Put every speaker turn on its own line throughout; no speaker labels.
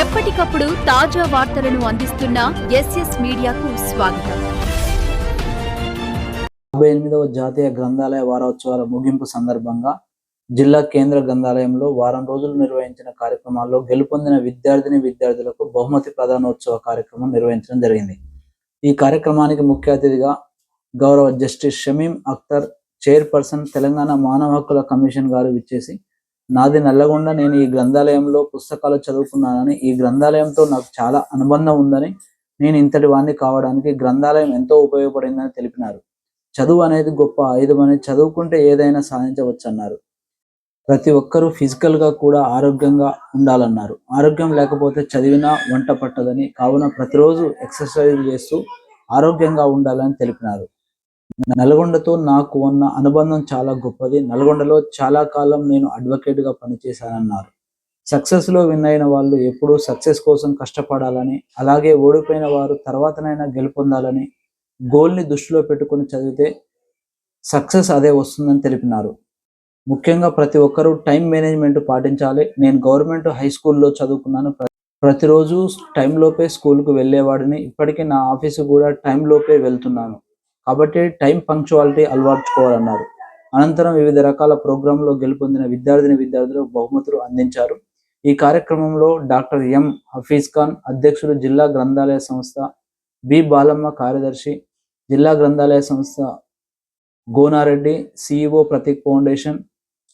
ఎప్పటికప్పుడు తాజా వార్తలను అందిస్తున్న ఎస్ఎస్ మీడియాకు స్వాగతం.
యాభై ఎనిమిదవ జాతీయ గ్రంథాలయ వారోత్సవాల ముగింపు సందర్భంగా జిల్లా కేంద్ర గ్రంథాలయంలో వారం రోజులు నిర్వహించిన కార్యక్రమాల్లో గెలుపొందిన విద్యార్థిని విద్యార్థులకు బహుమతి ప్రధానోత్సవ కార్యక్రమం నిర్వహించడం జరిగింది. ఈ కార్యక్రమానికి ముఖ్య అతిథిగా గౌరవ జస్టిస్ షమీం అఖ్తర్ చైర్పర్సన్ తెలంగాణ మానవ హక్కుల కమిషన్ గారు విచ్చేసి నాది నల్లగొండ నేను ఈ గ్రంథాలయంలో పుస్తకాలు చదువుకున్నానని ఈ గ్రంథాలయంతో నాకు చాలా అనుబంధం ఉందని నేను ఇంతటి వాణ్ణి కావడానికి గ్రంథాలయం ఎంతో ఉపయోగపడిందని తెలిపినారు. చదువు అనేది గొప్ప ఆయుధం అని చదువుకుంటే ఏదైనా సాధించవచ్చు అన్నారు ప్రతి ఒక్కరూ ఫిజికల్గా కూడా ఆరోగ్యంగా ఉండాలన్నారు. ఆరోగ్యం లేకపోతే చదివినా వంట పట్టదని కావున ప్రతిరోజు ఎక్సర్సైజ్ చేస్తూ ఆరోగ్యంగా ఉండాలని తెలిపినారు. నల్గొండతో నాకు ఉన్న అనుబంధం చాలా గొప్పది. నల్గొండలో చాలా కాలం నేను అడ్వకేట్గా పనిచేశానన్నారు. సక్సెస్లో విన్ అయిన వాళ్ళు ఎప్పుడూ సక్సెస్ కోసం కష్టపడాలని అలాగే ఓడిపోయిన వారు తర్వాతనైనా గెలుపొందాలని గోల్ని దృష్టిలో పెట్టుకుని చదివితే సక్సెస్ అదే వస్తుందని తెలిపినారు. ముఖ్యంగా ప్రతి ఒక్కరూ టైం మేనేజ్మెంట్ పాటించాలి. నేను గవర్నమెంట్ హై స్కూల్లో చదువుకున్నాను. ప్రతిరోజు టైంలోపే స్కూల్కు వెళ్ళేవాడిని. ఇప్పటికీ నా ఆఫీసు కూడా టైంలోపే వెళ్తున్నాను. కాబట్టి టైం పంక్చువాలిటీ అలవాటుకోవాలన్నారు. అనంతరం వివిధ రకాల ప్రోగ్రాంలో గెలుపొందిన విద్యార్థిని విద్యార్థులకు బహుమతులు అందించారు. ఈ కార్యక్రమంలో డాక్టర్ ఎం హఫీజ్ ఖాన్ అధ్యక్షుడు జిల్లా గ్రంథాలయ సంస్థ బి బాలమ్మ కార్యదర్శి జిల్లా గ్రంథాలయ సంస్థ Gonareddy CEO Prateek foundation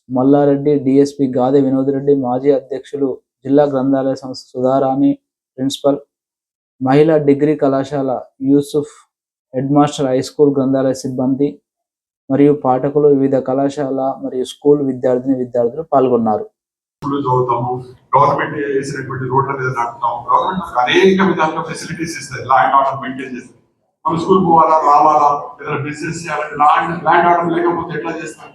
Mallareddy DSP Gade Vinod Reddy మాజీ అధ్యక్షులు జిల్లా గ్రంథాలయ సంస్థ సుధారాణి ప్రిన్సిపల్ మహిళా డిగ్రీ కళాశాల Yusuf head master high school గ్రంథాలయ సిబ్బంది మరియు పాఠకులు వివిధ కళాశాల మరియు స్కూల్ విద్యార్థిని విద్యార్థులు పాల్గొన్నారు.
చదువుతాము. గవర్నమెంట్ వేసినటువంటి రోడ్ల మీద నడుపుతాము గవర్నమెంట్ అనేక విధాలుగా ఫెసిలిటీస్ ఇస్తుంది ల్యాండ్ ఆర్డర్ మెయింటైన్ చేస్తుంది మనం స్కూల్ పోవాలా రావాలా ఏదైనా బిజినెస్ చేయాలంటే ల్యాండ్ ల్యాండ్ ఆర్డర్ లేకపోతే ఎట్లా చేస్తాం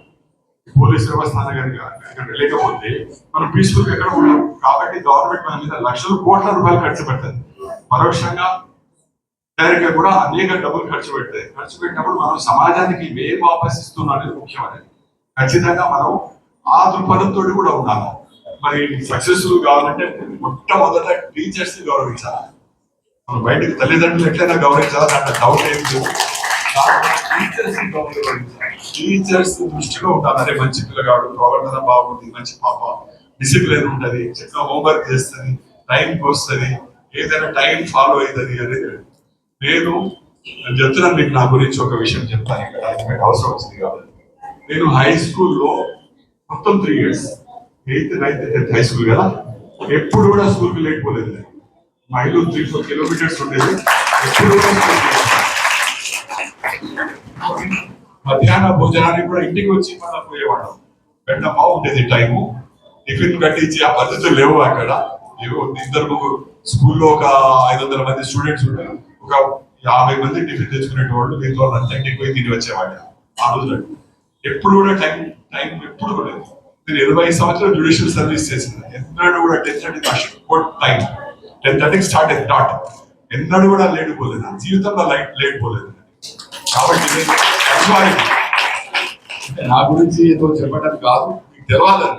పోలీస్ వ్యవస్థ కనుక లేకపోతే మనం పీస్ఫుల్గా ఎక్కడ ఉన్నాం కాబట్టి గవర్నమెంట్ మన మీద లక్షల కోట్ల రూపాయలు ఖర్చు పెడుతుంది. పరోక్షంగా డైరెక్ట్గా కూడా అనేక డబ్బులు ఖర్చు పెడతాయి ఖర్చు పెట్టినప్పుడు మనం సమాజానికి ఏం వాపస్ ఇస్తున్నాం అనేది ముఖ్యమైనది ఖచ్చితంగా మనం ఆ దృక్పథంతో కూడా ఉండాలి మరి సక్సెస్ఫుల్ కావాలంటే మొట్టమొదట టీచర్స్ని గౌరవించాలి. మనం బయటకు తల్లిదండ్రులు ఎట్లయినా గౌరవించాలి? దాంట్లో డౌట్ ఏం లేదు. టీచర్స్ టీచర్స్ దృష్టిలో ఉంటాను అరే మంచి పిల్లగాడు ప్రవర్తన బాగుంది మంచి పాప డిసిప్లిన్ ఉంటుంది చక్కగా హోంవర్క్ చేస్తుంది టైంకి వస్తుంది ఏదైనా టైం ఫాలో అవుతుంది అనేది నేను నేను చెప్తున్నాను మీకు నా గురించి ఒక విషయం చెప్తాను. ఇక్కడ మీకు అవసరం వచ్చింది కాబట్టి. నేను హై స్కూల్లో మొత్తం three years eighth ninth tenth high school కదా ఎప్పుడు కూడా స్కూల్కి లేకపోలేదు నేను. మా ఇల్లు త్రీ ఫోర్ కిలోమీటర్స్ ఉండేది ఎప్పుడు కూడా మధ్యాహ్న భోజనానికి కూడా ఇంటికి వచ్చి మళ్ళీ పోయేవాళ్ళం. వెంట బాగుండేది టైము టిఫిన్ కట్టించి ఆ పద్ధతులు లేవు అక్కడ. ఏవో ఇద్దరు స్కూల్లో ఒక ఐదు వందల మంది స్టూడెంట్స్ ఉంటారు ఒక యాభై మంది టిఫిన్ తెచ్చుకునేటోళ్ళు దీంతో లంచ్ పోయి తిని వచ్చేవాళ్ళు ఆ రోజు ఎప్పుడు కూడా టైం టైం ఎప్పుడు కూడా లేదు. నేను ఇరవై సంవత్సరాలు జ్యుడిషియల్ సర్వీస్ చేసిన ఎన్నడూ కూడా టెన్ థర్టీ కోట్ టైం. టెన్ థర్టీకి స్టార్ట్ అయింది డాట్. ఎన్నడూ కూడా లేట్ పోలేదు. నా జీవితంలో లైట్ లేట్ పోలేదు. కాబట్టి నా గురించి ఏదో చెప్పడం కాదు. మీకు తెలవాలని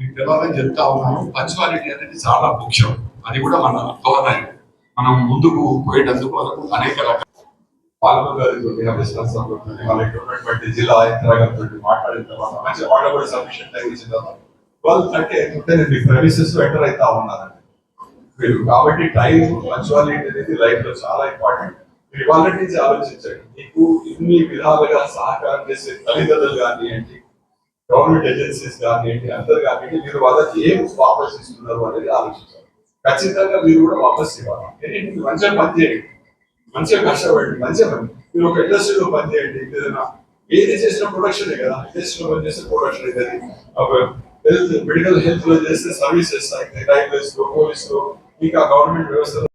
మీకు తెలవాలని చెప్తా ఉన్నాను. పంచువాలిటీ అనేది చాలా ముఖ్యం. అది కూడా మన గవర్నమెంట్ మనం ముందుకు పోయేటందుకు మనకు అనేక రకాల పాలన గారితో అభిశ్వాసంతో వాళ్ళకి ఉన్నటువంటి జిల్లా యంత్రాంగంతో మాట్లాడిన తర్వాత మంచి వాళ్ళు కూడా సఫిషియెంట్ టైం ఇచ్చిన తర్వాత వాళ్ళు అంటే ఏంటంటే నేను మీ ప్రైవసెస్ ఎంటర్ అవుతా ఉన్నానండి మీరు కాబట్టి టైం పంచువాలిటీ అనేది లైఫ్లో చాలా ఇంపార్టెంట్ మీరు ఇవాళ నుంచి ఆలోచించండి. మీకు ఇన్ని విధాలుగా సహకారం చేసే తల్లిదండ్రులు కానివ్వండి గవర్నమెంట్ ఏజెన్సీస్ కానివ్వండి అందరు కానివ్వండి మీరు వాళ్ళకి ఏం వాపస్ ఇస్తున్నారు అనేది ఆలోచించాలి ఖచ్చితంగా మీరు కూడా వాపస్ ఇవ్వాలి మంచిగా పని చేయండి మంచిగా కష్టపడండి మంచిగా పని మీరు ఒక ఇండస్ట్రీలో పని చేయండి ఏదైనా ఏది చేసిన ప్రొడక్షన్ కదా ఇండస్ట్రీలో పని చేస్తే ప్రొడక్షన్ అవుతుంది హెల్త్ మెడికల్ హెల్త్లో చేస్తే సర్వీసెస్ రైల్వేస్లో పోలీస్లో ఇంకా గవర్నమెంట్ వ్యవస్థ